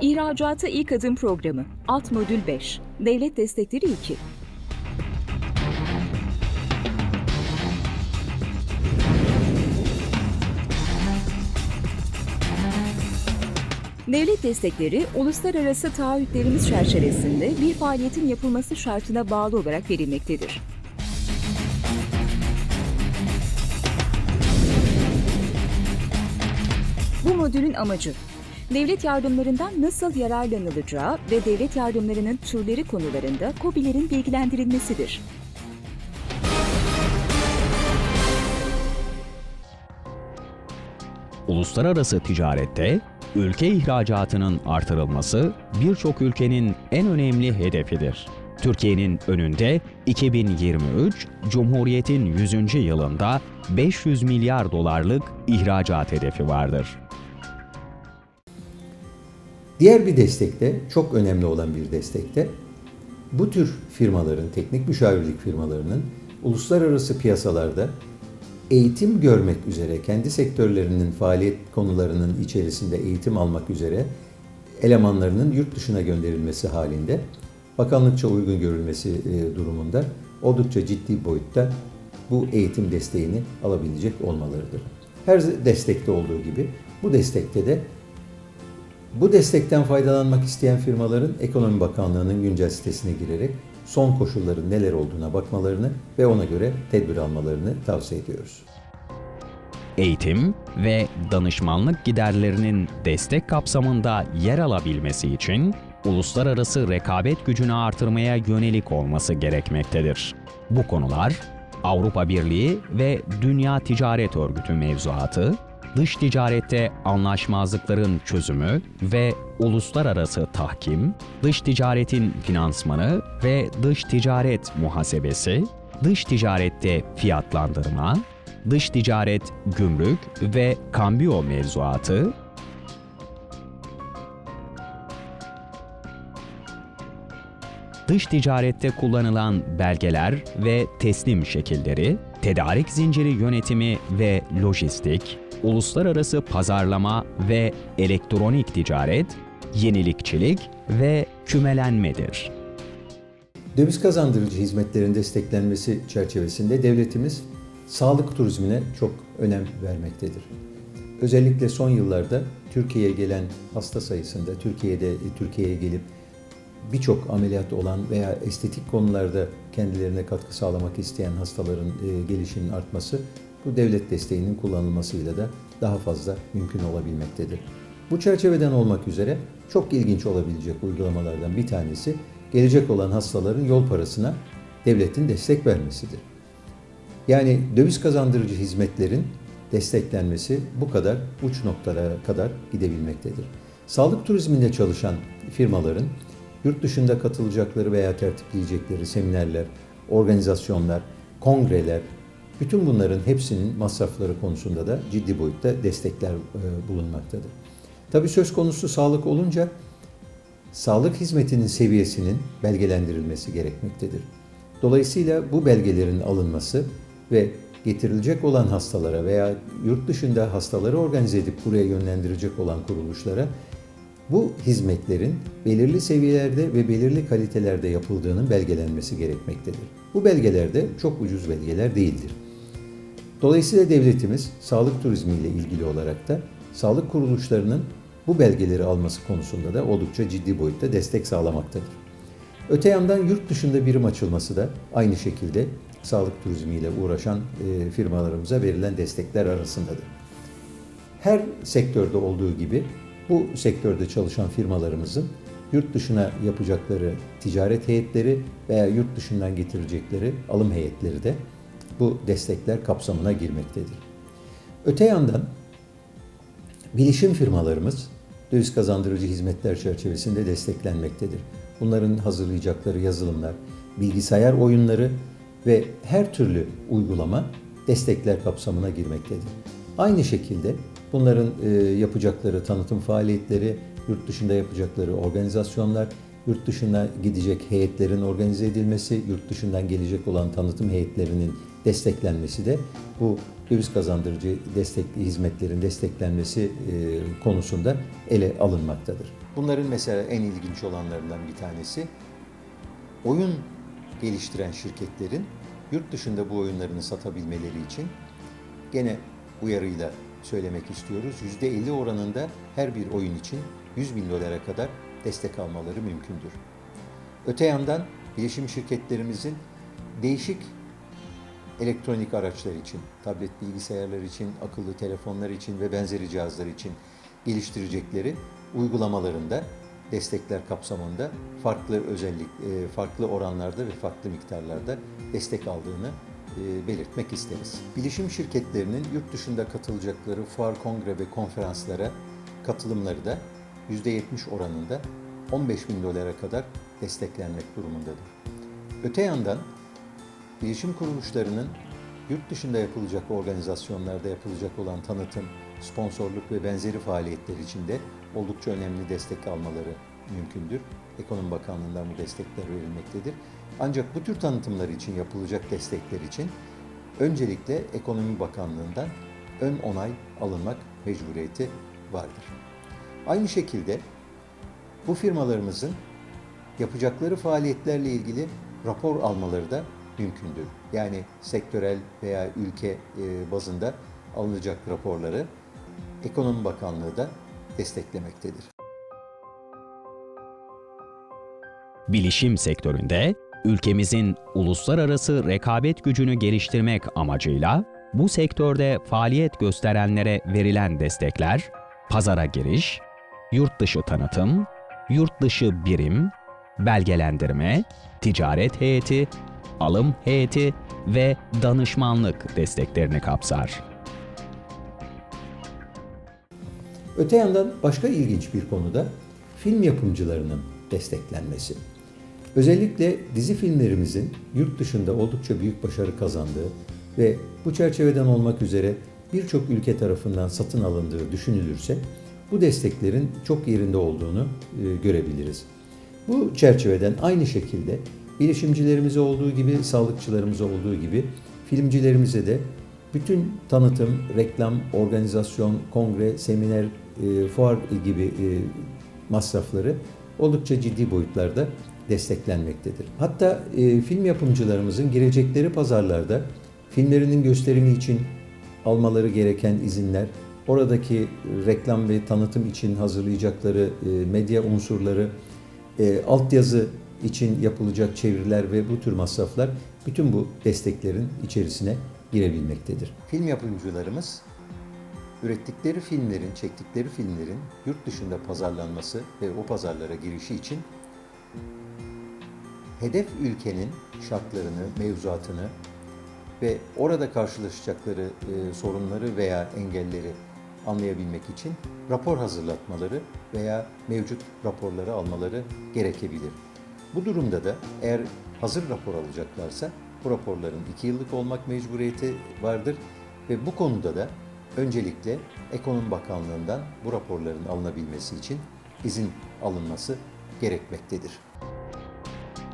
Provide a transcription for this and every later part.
İhracata İlk Adım Programı Alt Modül 5 Devlet Destekleri 2 Devlet destekleri, uluslararası taahhütlerimiz çerçevesinde bir faaliyetin yapılması şartına bağlı olarak verilmektedir. Bu modülün amacı, devlet yardımlarından nasıl yararlanılacağı ve devlet yardımlarının türleri konularında KOBİ'lerin bilgilendirilmesidir. Uluslararası ticarette ülke ihracatının artırılması birçok ülkenin en önemli hedefidir. Türkiye'nin önünde 2023 Cumhuriyet'in 100. yılında 500 milyar dolarlık ihracat hedefi vardır. Diğer bir destekte, çok önemli olan bir destekte, bu tür firmaların, teknik müşavirlik firmalarının uluslararası piyasalarda eğitim görmek üzere, kendi sektörlerinin faaliyet konularının içerisinde eğitim almak üzere elemanlarının yurt dışına gönderilmesi halinde bakanlıkça uygun görülmesi e, durumunda oldukça ciddi boyutta bu eğitim desteğini alabilecek olmalarıdır. Her destekte olduğu gibi bu destekte de bu destekten faydalanmak isteyen firmaların Ekonomi Bakanlığı'nın güncel sitesine girerek son koşulların neler olduğuna bakmalarını ve ona göre tedbir almalarını tavsiye ediyoruz. Eğitim ve danışmanlık giderlerinin destek kapsamında yer alabilmesi için uluslararası rekabet gücünü artırmaya yönelik olması gerekmektedir. Bu konular Avrupa Birliği ve Dünya Ticaret Örgütü mevzuatı, dış ticarette anlaşmazlıkların çözümü ve uluslararası tahkim, dış ticaretin finansmanı ve dış ticaret muhasebesi, dış ticarette fiyatlandırma, dış ticaret, gümrük ve kambiyo mevzuatı, dış ticarette kullanılan belgeler ve teslim şekilleri, tedarik zinciri yönetimi ve lojistik, uluslararası pazarlama ve elektronik ticaret, yenilikçilik ve kümelenmedir. Döviz kazandırıcı hizmetlerin desteklenmesi çerçevesinde devletimiz sağlık turizmine çok önem vermektedir. Özellikle son yıllarda Türkiye'ye gelen hasta sayısında, Türkiye'de Türkiye'ye gelip birçok ameliyat olan veya estetik konularda kendilerine katkı sağlamak isteyen hastaların e, gelişinin artması bu devlet desteğinin kullanılmasıyla da daha fazla mümkün olabilmektedir. Bu çerçeveden olmak üzere çok ilginç olabilecek uygulamalardan bir tanesi gelecek olan hastaların yol parasına devletin destek vermesidir. Yani döviz kazandırıcı hizmetlerin desteklenmesi bu kadar uç noktalara kadar gidebilmektedir. Sağlık turizminde çalışan firmaların yurt dışında katılacakları veya tertipleyecekleri seminerler, organizasyonlar, kongreler, bütün bunların hepsinin masrafları konusunda da ciddi boyutta destekler e, bulunmaktadır. Tabii söz konusu sağlık olunca sağlık hizmetinin seviyesinin belgelendirilmesi gerekmektedir. Dolayısıyla bu belgelerin alınması ve getirilecek olan hastalara veya yurt dışında hastaları organize edip buraya yönlendirecek olan kuruluşlara bu hizmetlerin belirli seviyelerde ve belirli kalitelerde yapıldığının belgelenmesi gerekmektedir. Bu belgeler de çok ucuz belgeler değildir. Dolayısıyla devletimiz sağlık turizmi ile ilgili olarak da sağlık kuruluşlarının bu belgeleri alması konusunda da oldukça ciddi boyutta destek sağlamaktadır. Öte yandan yurt dışında birim açılması da aynı şekilde sağlık turizmiyle uğraşan e, firmalarımıza verilen destekler arasındadır. Her sektörde olduğu gibi bu sektörde çalışan firmalarımızın yurt dışına yapacakları ticaret heyetleri veya yurt dışından getirecekleri alım heyetleri de bu destekler kapsamına girmektedir. Öte yandan bilişim firmalarımız döviz kazandırıcı hizmetler çerçevesinde desteklenmektedir. Bunların hazırlayacakları yazılımlar, bilgisayar oyunları ve her türlü uygulama destekler kapsamına girmektedir. Aynı şekilde bunların e, yapacakları tanıtım faaliyetleri, yurt dışında yapacakları organizasyonlar, yurt dışına gidecek heyetlerin organize edilmesi, yurt dışından gelecek olan tanıtım heyetlerinin desteklenmesi de bu döviz kazandırıcı destekli hizmetlerin desteklenmesi e, konusunda ele alınmaktadır. Bunların mesela en ilginç olanlarından bir tanesi oyun geliştiren şirketlerin yurt dışında bu oyunlarını satabilmeleri için gene uyarıyla söylemek istiyoruz. %50 oranında her bir oyun için 100 bin dolara kadar destek almaları mümkündür. Öte yandan bilişim şirketlerimizin değişik elektronik araçlar için, tablet bilgisayarlar için, akıllı telefonlar için ve benzeri cihazlar için geliştirecekleri uygulamalarında destekler kapsamında farklı özellik, e, farklı oranlarda ve farklı miktarlarda destek aldığını e, belirtmek isteriz. Bilişim şirketlerinin yurt dışında katılacakları fuar, kongre ve konferanslara katılımları da %70 oranında 15 bin dolara kadar desteklenmek durumundadır. Öte yandan bilişim kuruluşlarının yurt dışında yapılacak organizasyonlarda yapılacak olan tanıtım, sponsorluk ve benzeri faaliyetler için de oldukça önemli destek almaları mümkündür. Ekonomi Bakanlığı'ndan bu destekler verilmektedir. Ancak bu tür tanıtımlar için yapılacak destekler için öncelikle Ekonomi Bakanlığı'ndan ön onay alınmak mecburiyeti vardır. Aynı şekilde bu firmalarımızın yapacakları faaliyetlerle ilgili rapor almaları da mümkündür. Yani sektörel veya ülke e, bazında alınacak raporları Ekonomi Bakanlığı da desteklemektedir. Bilişim sektöründe ülkemizin uluslararası rekabet gücünü geliştirmek amacıyla bu sektörde faaliyet gösterenlere verilen destekler, pazara giriş, yurt dışı tanıtım, yurt dışı birim, belgelendirme, ticaret heyeti, alım heyeti ve danışmanlık desteklerini kapsar. Öte yandan başka ilginç bir konu da film yapımcılarının desteklenmesi. Özellikle dizi filmlerimizin yurt dışında oldukça büyük başarı kazandığı ve bu çerçeveden olmak üzere birçok ülke tarafından satın alındığı düşünülürse bu desteklerin çok yerinde olduğunu e, görebiliriz. Bu çerçeveden aynı şekilde bilişimcilerimize olduğu gibi, sağlıkçılarımıza olduğu gibi filmcilerimize de bütün tanıtım, reklam, organizasyon, kongre, seminer, e, fuar gibi e, masrafları oldukça ciddi boyutlarda desteklenmektedir. Hatta e, film yapımcılarımızın girecekleri pazarlarda filmlerinin gösterimi için almaları gereken izinler, oradaki reklam ve tanıtım için hazırlayacakları e, medya unsurları, e, altyazı için yapılacak çeviriler ve bu tür masraflar bütün bu desteklerin içerisine girebilmektedir. Film yapımcılarımız ürettikleri filmlerin, çektikleri filmlerin yurt dışında pazarlanması ve o pazarlara girişi için hedef ülkenin şartlarını, mevzuatını ve orada karşılaşacakları e, sorunları veya engelleri anlayabilmek için rapor hazırlatmaları veya mevcut raporları almaları gerekebilir. Bu durumda da eğer hazır rapor alacaklarsa bu raporların iki yıllık olmak mecburiyeti vardır ve bu konuda da öncelikle Ekonomi Bakanlığı'ndan bu raporların alınabilmesi için izin alınması gerekmektedir.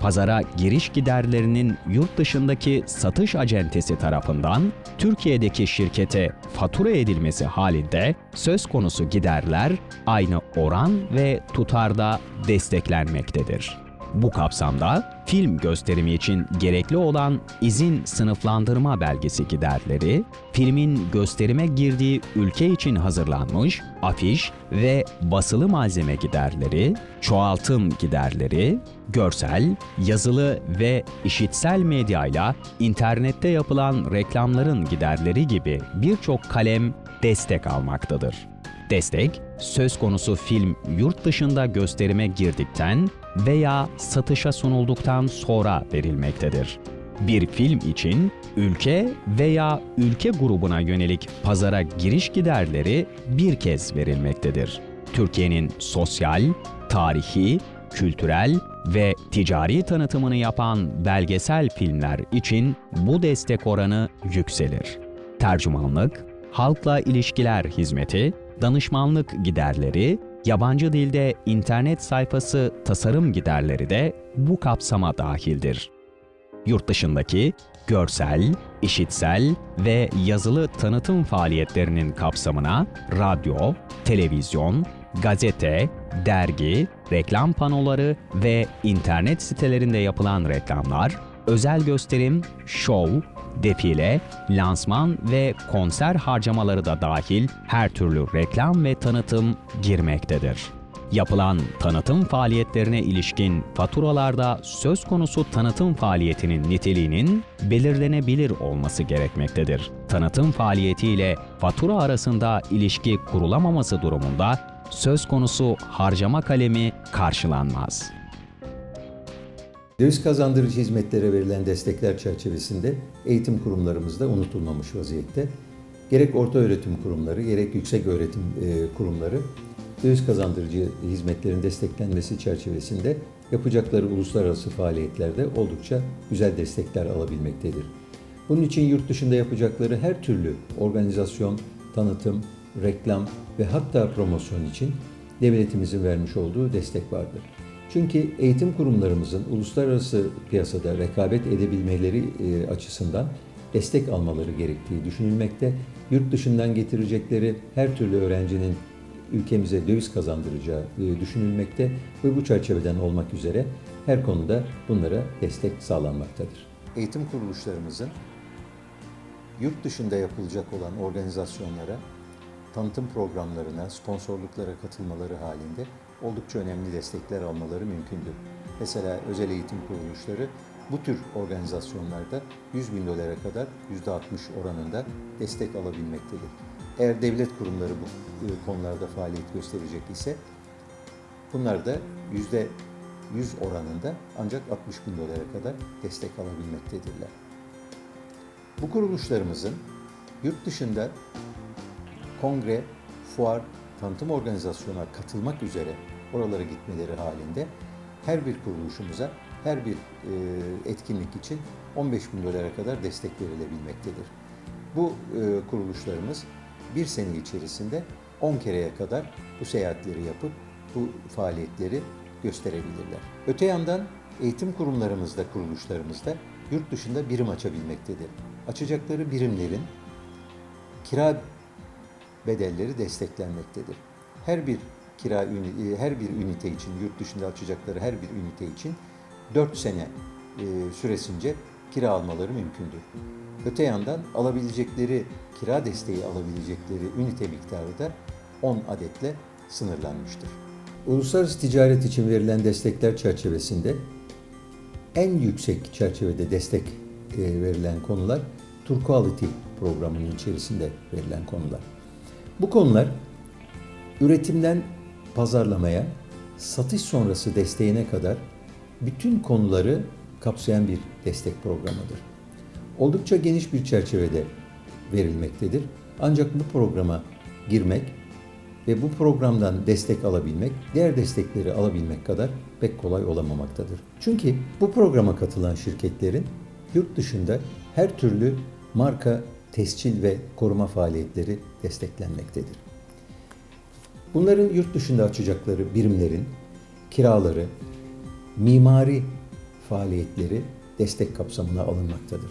pazara giriş giderlerinin yurt dışındaki satış acentesi tarafından Türkiye'deki şirkete fatura edilmesi halinde söz konusu giderler aynı oran ve tutarda desteklenmektedir. Bu kapsamda film gösterimi için gerekli olan izin sınıflandırma belgesi giderleri, filmin gösterime girdiği ülke için hazırlanmış afiş ve basılı malzeme giderleri, çoğaltım giderleri, görsel, yazılı ve işitsel medyayla internette yapılan reklamların giderleri gibi birçok kalem destek almaktadır. Destek, söz konusu film yurt dışında gösterime girdikten veya satışa sunulduktan sonra verilmektedir. Bir film için ülke veya ülke grubuna yönelik pazara giriş giderleri bir kez verilmektedir. Türkiye'nin sosyal, tarihi, kültürel ve ticari tanıtımını yapan belgesel filmler için bu destek oranı yükselir. Tercümanlık, halkla ilişkiler hizmeti, danışmanlık giderleri, yabancı dilde internet sayfası tasarım giderleri de bu kapsama dahildir. Yurt dışındaki görsel, işitsel ve yazılı tanıtım faaliyetlerinin kapsamına radyo, televizyon, gazete, dergi, reklam panoları ve internet sitelerinde yapılan reklamlar, özel gösterim, şov, defile, lansman ve konser harcamaları da dahil her türlü reklam ve tanıtım girmektedir. Yapılan tanıtım faaliyetlerine ilişkin faturalarda söz konusu tanıtım faaliyetinin niteliğinin belirlenebilir olması gerekmektedir. Tanıtım faaliyetiyle fatura arasında ilişki kurulamaması durumunda söz konusu harcama kalemi karşılanmaz. Döviz kazandırıcı hizmetlere verilen destekler çerçevesinde eğitim kurumlarımızda unutulmamış vaziyette. Gerek orta öğretim kurumları, gerek yüksek öğretim e, kurumları döviz kazandırıcı hizmetlerin desteklenmesi çerçevesinde yapacakları uluslararası faaliyetlerde oldukça güzel destekler alabilmektedir. Bunun için yurt dışında yapacakları her türlü organizasyon, tanıtım, reklam ve hatta promosyon için devletimizin vermiş olduğu destek vardır. Çünkü eğitim kurumlarımızın uluslararası piyasada rekabet edebilmeleri e, açısından destek almaları gerektiği düşünülmekte. Yurt dışından getirecekleri her türlü öğrencinin ülkemize döviz kazandıracağı e, düşünülmekte ve bu çerçeveden olmak üzere her konuda bunlara destek sağlanmaktadır. Eğitim kuruluşlarımızın yurt dışında yapılacak olan organizasyonlara, tanıtım programlarına, sponsorluklara katılmaları halinde oldukça önemli destekler almaları mümkündür. Mesela özel eğitim kuruluşları bu tür organizasyonlarda 100 bin dolara kadar %60 oranında destek alabilmektedir. Eğer devlet kurumları bu e, konularda faaliyet gösterecek ise bunlar da %100 oranında ancak 60 bin dolara kadar destek alabilmektedirler. Bu kuruluşlarımızın yurt dışında kongre, fuar, tanıtım organizasyonuna katılmak üzere oralara gitmeleri halinde her bir kuruluşumuza her bir e, etkinlik için 15 bin dolara kadar destek verilebilmektedir. Bu e, kuruluşlarımız bir sene içerisinde 10 kereye kadar bu seyahatleri yapıp bu faaliyetleri gösterebilirler. Öte yandan eğitim kurumlarımızda, kuruluşlarımızda yurt dışında birim açabilmektedir. Açacakları birimlerin kira bedelleri desteklenmektedir. Her bir kira e, her bir ünite için yurt dışında açacakları her bir ünite için 4 sene e, süresince kira almaları mümkündür. Öte yandan alabilecekleri kira desteği alabilecekleri ünite miktarı da 10 adetle sınırlanmıştır. Uluslararası ticaret için verilen destekler çerçevesinde en yüksek çerçevede destek e, verilen konular Turquality programının içerisinde verilen konular. Bu konular üretimden pazarlamaya, satış sonrası desteğine kadar bütün konuları kapsayan bir destek programıdır. Oldukça geniş bir çerçevede verilmektedir. Ancak bu programa girmek ve bu programdan destek alabilmek, diğer destekleri alabilmek kadar pek kolay olamamaktadır. Çünkü bu programa katılan şirketlerin yurt dışında her türlü marka, tescil ve koruma faaliyetleri desteklenmektedir. Bunların yurt dışında açacakları birimlerin kiraları, mimari faaliyetleri destek kapsamına alınmaktadır.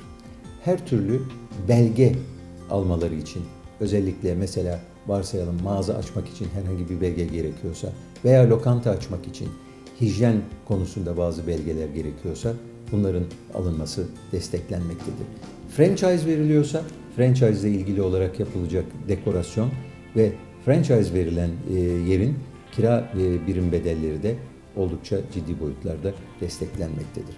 Her türlü belge almaları için özellikle mesela varsayalım mağaza açmak için herhangi bir belge gerekiyorsa veya lokanta açmak için hijyen konusunda bazı belgeler gerekiyorsa bunların alınması desteklenmektedir. Franchise veriliyorsa franchise ile ilgili olarak yapılacak dekorasyon ve franchise verilen e, yerin kira e, birim bedelleri de oldukça ciddi boyutlarda desteklenmektedir.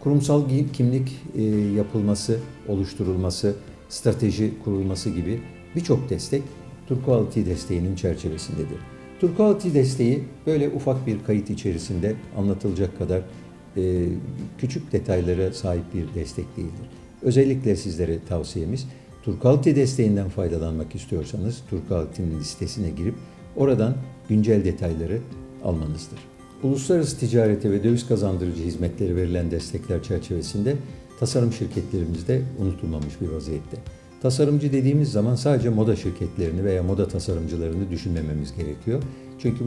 Kurumsal kimlik e, yapılması, oluşturulması, strateji kurulması gibi birçok destek Turquality desteğinin çerçevesindedir. Turquality desteği böyle ufak bir kayıt içerisinde anlatılacak kadar e, küçük detaylara sahip bir destek değildir. Özellikle sizlere tavsiyemiz Turquality desteğinden faydalanmak istiyorsanız Turquality'nin listesine girip oradan güncel detayları almanızdır. Uluslararası ticarete ve döviz kazandırıcı hizmetleri verilen destekler çerçevesinde tasarım şirketlerimiz de unutulmamış bir vaziyette. Tasarımcı dediğimiz zaman sadece moda şirketlerini veya moda tasarımcılarını düşünmememiz gerekiyor. Çünkü bu